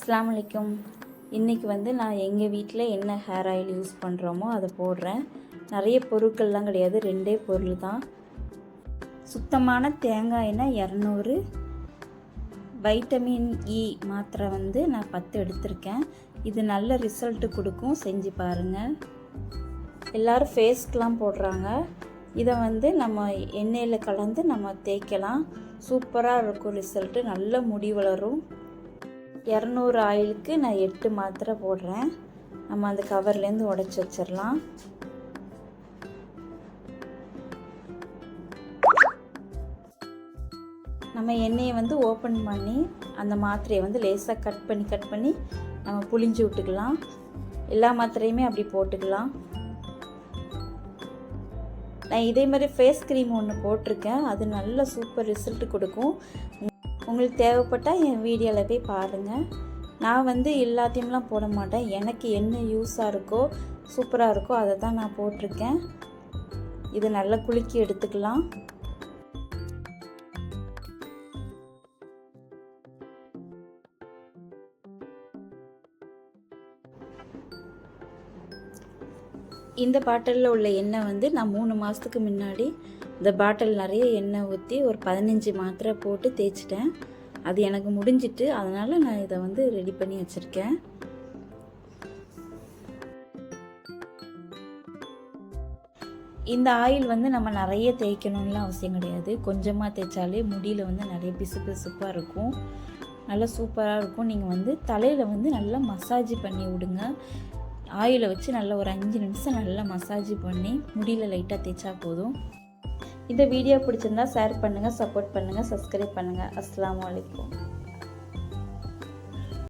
அஸ்லாம் வலைக்கும் இன்றைக்கி வந்து நான் எங்கள் வீட்டில் என்ன ஹேர் ஆயில் யூஸ் பண்ணுறோமோ அதை போடுறேன். நிறைய பொருட்கள்லாம் கிடையாது ரெண்டே பொருள் தான். சுத்தமான தேங்காய் இரநூறு. வைட்டமின் இ e மாத்திரை வந்து நான் பத்து எடுத்திருக்கேன். இது நல்ல ரிசல்ட்டு கொடுக்கும் செஞ்சு பாருங்கள் எல்லோரும் ஃபேஸ்க்கெலாம் போடுறாங்க. இதை வந்து நம்ம எண்ணெயில் கலந்து நம்ம தேய்க்கலாம். சூப்பராக இருக்கும் ரிசல்ட்டு நல்ல முடி வளரும். இரநூறு ஆயிலுக்கு நான் எட்டு மாத்திரை போடுறேன். நம்ம அந்த கவர்லேருந்து உடச்சி வச்சிடலாம். நம்ம எண்ணெயை வந்து ஓப்பன் பண்ணி அந்த மாத்திரையை வந்து லேசாக கட் பண்ணி கட் பண்ணி நம்ம புளிஞ்சு விட்டுக்கலாம். எல்லா மாத்திரையுமே அப்படி போட்டுக்கலாம். நான் இதே மாதிரி ஃபேஸ் க்ரீம் ஒன்று போட்டிருக்கேன். அது நல்ல சூப்பர் ரிசல்ட் கொடுக்கும். உங்களுக்கு தேவைப்பட்டால் என் வீடியோவில் போய் பாருங்கள் நான் வந்து எல்லாத்தையும்லாம் போட மாட்டேன். எனக்கு என்ன யூஸாக இருக்கோ சூப்பராக இருக்கோ அதை தான் நான் போட்டிருக்கேன். இது நல்லா குலுக்கி எடுத்துக்கலாம். இந்த பாட்டிலில் உள்ள எண்ணெய் வந்து நான் மூணு மாதத்துக்கு முன்னாடி இந்த பாட்டில் நிறைய எண்ணெய் ஊற்றி ஒரு பதினஞ்சு மாத்திரை போட்டு தேய்ச்சிட்டேன். அது எனக்கு முடிஞ்சிட்டு அதனால் நான் இதை வந்து ரெடி பண்ணி வச்சுருக்கேன். இந்த ஆயில் வந்து நம்ம நிறைய தேய்க்கணும்லாம் அவசியம் கிடையாது. கொஞ்சமாக தேய்ச்சாலே முடியில் வந்து நிறைய பிசு பிசுப்பாக இருக்கும். நல்லா சூப்பராக இருக்கும். நீங்கள் வந்து தலையில் வந்து நல்லா மசாஜ் பண்ணி விடுங்க. ஆயிலை வச்சு நல்லா ஒரு அஞ்சு நிமிஷம் நல்லா மசாஜ் பண்ணி முடியில் லைட்டாக தேய்ச்சா போதும். இந்த வீடியோ பிடிச்சிருந்தா ஷேர் பண்ணுங்கள் சப்போர்ட் பண்ணுங்கள் சப்ஸ்கிரைப் பண்ணுங்கள் அஸ்லாம் வலைக்கம்